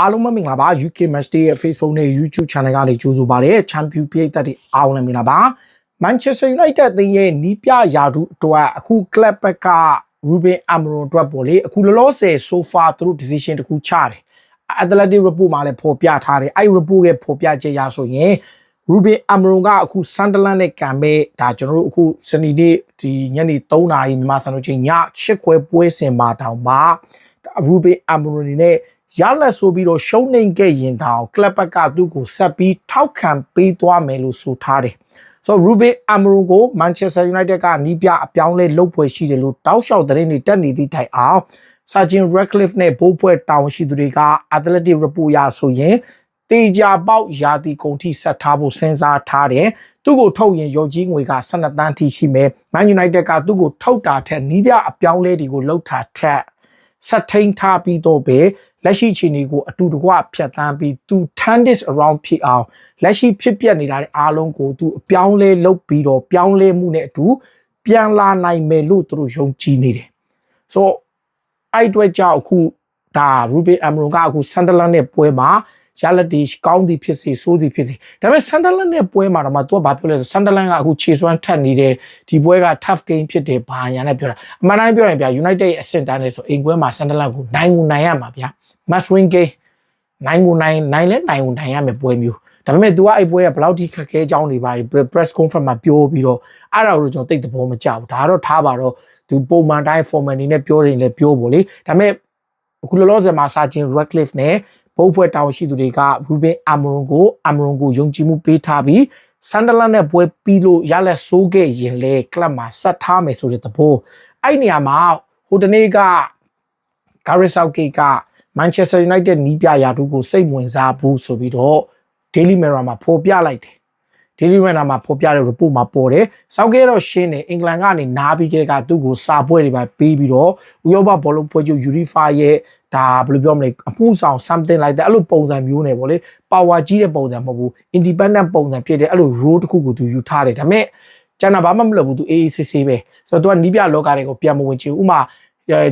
အားလုံးပဲမင်္ဂလာပါ UK Match Day ရဲ့ Facebook နဲ့ YouTube Channel ကနေကြိုဆိုပါရစေ။ Champion ပြည်သက်တွေအားလုံးလည်းမင်္ဂလာပါ။ Manchester United အသင်းရဲ့နီးပြရာထူးအတွက်အခု club ဘက်က Ruben Amorim အတွက်ပေါ့လေအခုလောလောဆယ် so far သူတို့ decision တခုချတယ်။ Athletic Report မှာလည်းဖော်ပြထားတယ်။အဲ့ report ရဲ့ဖော်ပြချက်ရဆိုရင် Ruben Amorim ကအခု Sunderland နဲ့ကံမဲ့ဒါကျွန်တော်တို့အခုစနေနေ့ဒီညနေ3နာရီမြန်မာစံတော်ချိန်ည8ခွဲပွဲစဉ်မှာတောင်မှ Ruben Amorim နေနဲ့ ရလက်ဆိုပြီးတော့ရှုံးနေခဲ့ရင်တောင်ကလပ်ဘက်ကသူ့ကိုဆက်ပြီးထောက်ခံပေးသွားမယ်လို့ဆိုထားတယ်။ဆိုတော့ Ruben Amorim ကို Manchester United ကနီးပြအပြောင်းလဲလုပ်ဖွယ်ရှိတယ်လို့တောက်လျှောက်သတင်းတွေတက်နေသည့်တိုင်အောင် Sergeant Radcliffe နဲ့ဘိုးဘွဲတောင်ရှိသူတွေက Athletic Report ရဆိုရင်တေချာပေါက်ရာတီကုန်ထိဆက်ထားဖို့စဉ်းစားထားတယ်။သူ့ကိုထုတ်ရင်ရုပ်ကြီးငွေက12တန်းထိရှိမယ်။ Man United ကသူ့ကိုထုတ်တာထက်နီးပြအပြောင်းလဲတွေကိုလှုပ်တာထက် ဆက်ထိန်ထားပြီးတော့ပဲလက်ရှိခြေနေကိုအတူတကွဖြတ်တန်းပြီးသူ turn this around ဖြစ်အောင်လက်ရှိဖြစ်ပျက်နေတာတဲ့အားလုံးကိုသူအပြောင်းလဲလုပ်ပြီးတော့ပြောင်းလဲမှုနဲ့အတူပြန်လာနိုင်မယ်လို့သူတို့ယုံကြည်နေတယ်။ so အဲ့အတွက်ကြောင့်အခု ဒါ Ruben Amorim ကအခု Sunderland နဲ့ပွဲမှာရလက်တီကောင်းသည်ဖြစ်စီဆိုးသည်ဖြစ်စီဒါပေမဲ့ Sunderland နဲ့ပွဲမှာတော့မှသူကဘာပြောလဲဆို Sunderland ကအခုခြေစွမ်းထက်နေတယ်ဒီပွဲက tough game ဖြစ်တယ်ဘာညာနဲ့ပြောတာအမှန်တိုင်းပြောရင်ဗျာ United ရဲ့အဆင့်တန်းနဲ့ဆိုအိမ်ပွဲမှာ Sunderland ကိုနိုင်ကိုနိုင်ရမှာဗျာ must win game နိုင်ကိုနိုင်နိုင်လဲနိုင်ကိုနိုင်ရမယ်ပွဲမျိုးဒါပေမဲ့ तू ကအဲ့ပွဲကဘလောက်ထိခက်ခဲကြောင်းနေပါ press conference မှာပြောပြီးတော့အဲ့ဒါကိုကျွန်တော်သိတဲ့သဘောမကျဘူးဒါကတော့ထားပါတော့ तू ပုံမှန်တိုင်း formal နေနဲ့ပြောရင်လည်းပြောပေါ့လေဒါပေမဲ့ အခုလောလောဆယ်မှာ Sergeant Radcliffe နဲ့ဘုတ်ဖွဲ့တောင်ရှိသူတွေက Ruben Amorim ကို Amorim ကိုယုံကြည်မှုပေးထားပြီး Sunderland နဲ့ပွဲပြီးလို့ရလက်ဆိုးခဲ့ရင်လေကလပ်မှာဆက်ထားမယ်ဆိုတဲ့သဘောအဲ့နေရာမှာဟိုတနေ့က Gareth Southgate က Manchester United နီးပြရာထူးကိုစိတ်ဝင်စားဘူးဆိုပြီးတော့ Daily Mirror မှာဖော်ပြလိုက်တယ် Daily Mirror မှာဖော်ပြတဲ့ report မှာပေါ်တယ်။ Southgate တော့ရှင်းတယ်အင်္ဂလန်ကနေနားပြီးခဲ့ကသူ့ကိုစာပွဲတွေပါပေးပြီးတော့ဥရောပဘောလုံးပွဲချုပ် UEFA ရဲ့ဒါဘယ်လိုပြောမလဲအမှုဆောင် something like that အဲ့လိုပုံစံမျိုးနဲ့ပေါ့လေ power ကြီးတဲ့ပုံစံမဟုတ်ဘူး independent ပုံစံဖြစ်တဲ့အဲ့လို role တစ်ခုကိုသူယူထားတယ်ဒါပေမဲ့ကျန်တာဘာမှမလုပ်ဘူးသူအေးအေးဆေးဆေးပဲဆိုတော့သူကနီးပြလောကတွေကိုပြန်မဝင်ချင်ဥမာ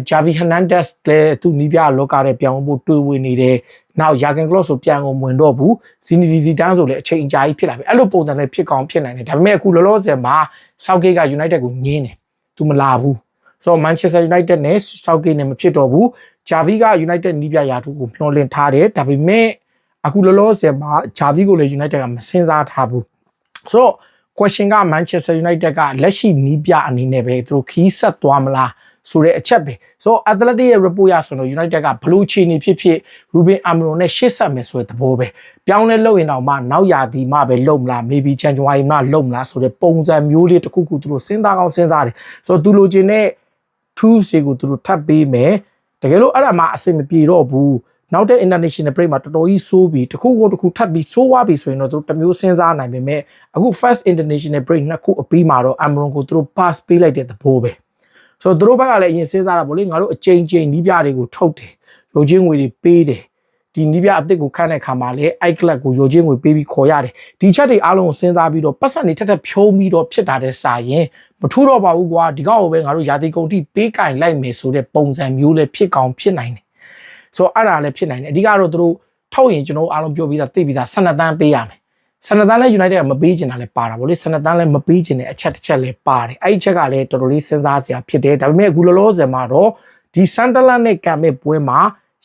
ဂျာဗီဟနန်ဒက်စ်လည်းသူနီးပြလောကတွေပြောင်းဖို့တွေးဝင်နေတယ်။ နောက်ယာဂန်ကလော့ဆိုပြန်ကုန်ဝင်တော့ဘူး။ဇီနီဒီဇီတန်းဆိုလည်းအချိန်အကြာကြီးဖြစ်လာပြီ။အဲ့လိုပုံစံနဲ့ဖြစ်ကောင်းဖြစ်နိုင်တယ်။ဒါပေမဲ့အခုလောလောဆယ်မှာ Southgate က United ကိုညင်းတယ်။သူမလာဘူး။ဆိုတော့ Manchester United နဲ့ Southgate နဲ့မဖြစ်တော့ဘူး။ဂျာဗီက United နီးပြရာထူးကိုမျှော်လင့်ထားတယ်။ဒါပေမဲ့အခုလောလောဆယ်မှာဂျာဗီကိုလည်း United ကမစင်စားထားဘူး။ဆိုတော့ question က Manchester United ကလက်ရှိနီးပြအနေနဲ့ပဲသူတို့ခီးဆက်သွားမလား ဆိုတဲ့အချက်ပဲဆိုတော့ Athletic ရဲ့ report ရဆိုတော့ United ကဘလူးချီနေဖြစ်ဖြစ် Ruben Amorim နဲ့ရှေ့ဆက်မယ်ဆိုတဲ့သဘောပဲပြောင်းလဲလုပ်ရင်တော့မှနောက်ရာသီမှပဲလုပ်မလား maybe January မှလုပ်မလားဆိုတဲ့ပုံစံမျိုးလေးတစ်ခုခုသူတို့စဉ်းစားကောင်းစဉ်းစားတယ်ဆိုတော့သူလိုချင်တဲ့ tools တွေကိုသူတို့ထပ်ပေးမယ်တကယ်လို့အဲ့ဒါမှအဆင်မပြေတော့ဘူးနောက်တဲ့ international break မှာတော်တော်ကြီးစိုးပြီးတစ်ခုကိုတစ်ခုထပ်ပြီးစိုးဝါးပြီးဆိုရင်တော့သူတို့တစ်မျိုးစဉ်းစားနိုင်ပေမဲ့အခု first international break နှစ်ခုအပြီးမှာတော့ Amron ကိုသူတို့ pass ပေးလိုက်တဲ့သဘောပဲ ဆိုတော့သူတို့ဘက်ကလည်းအရင်စဉ်းစားတာပေါ့လေငါတို့အချိန်ချင်းနီးပြတွေကိုထုတ်တယ်ရုပ်ချင်းငွေတွေပေးတယ်ဒီနီးပြအစ်စ်ကိုခန့်တဲ့ခါမှာလည်းအိုက်ကလပ်ကိုရုပ်ချင်းငွေပေးပြီးခေါ်ရတယ်ဒီချက်တွေအားလုံးကိုစဉ်းစားပြီးတော့ပတ်စံတွေထက်ထက်ဖြုံးပြီးတော့ဖြစ်တာတဲ့စာရင်မထူးတော့ပါဘူးကွာဒီကောက်ကိုပဲငါတို့ယာတိကုန်တိပေးကင်လိုက်မယ်ဆိုတဲ့ပုံစံမျိုးလည်းဖြစ်ကောင်းဖြစ်နိုင်တယ်ဆိုတော့အဲ့ဒါလည်းဖြစ်နိုင်တယ်အဓိကတော့သူတို့ထုတ်ရင်ကျွန်တော်အားလုံးပြောပြီးသားသိပြီးသား12တန်းပေးရမယ် ဆနတန်လည်း United ကမပေးချင်တာလည်းပါတာဗောလေဆနတန်လည်းမပေးချင်တဲ့အချက်တစ်ချက်လည်းပါတယ်အဲ့ဒီချက်ကလည်းတော်တော်လေးစဉ်းစားစရာဖြစ်တယ်ဒါပေမဲ့အခုလောလောဆယ်မှာတော့ဒီ Sunderland နဲ့ကံမဲ့ပွဲမှာ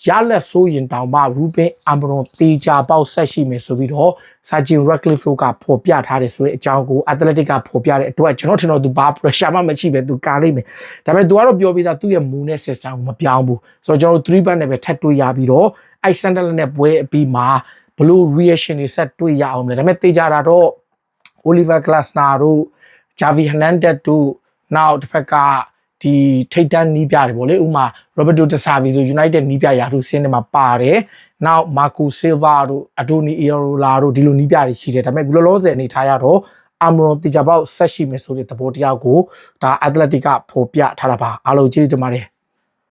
ရလက်ဆိုးရင်တောင်မှ Ruben Amorim တေချာပေါက်ဆက်ရှိမယ်ဆိုပြီးတော့ Sergeant Radcliffe ကဖော်ပြထားတယ်ဆိုတဲ့အကြောင်းကို Athletic ကဖော်ပြတဲ့အတွက်ကျွန်တော်ထင်တော့သူဘာ pressure မှမရှိပဲသူကာလိမ့်မယ်ဒါပေမဲ့သူကတော့ပြောပြီးသားသူ့ရဲ့ move နဲ့ system ကိုမပြောင်းဘူးဆိုတော့ကျွန်တော်တို့3 back နဲ့ပဲထပ်တွေ့ရပြီးတော့အဲ့ Sunderland နဲ့ပွဲအပြီးမှာ ဘလို့ reaction တွေဆက်တွေ့ရအောင်လဲဒါပေမဲ့တေချာတာတော့ Oliver Glasner တို့ Javi Hernandez တို့နောက်တစ်ဖက်ကဒီထိတ်တန်းနီးပြတယ်ဗောလေဥမာ Roberto De Servi ဆို United နီးပြရာထူးစင်းတွေမှာပါတယ်နောက် Marco Silva တို့ Adoni Iraola တို့ဒီလိုနီးပြတွေရှိတယ်ဒါပေမဲ့လောလောဆယ်အနေထားရတော့ Amron တေချာပေါက်ဆက်ရှိမယ်ဆိုတဲ့သဘောတရားကိုဒါ Athletic ကဖော်ပြထားတာပါအားလုံးကျေးဇူးတင်ပါတယ်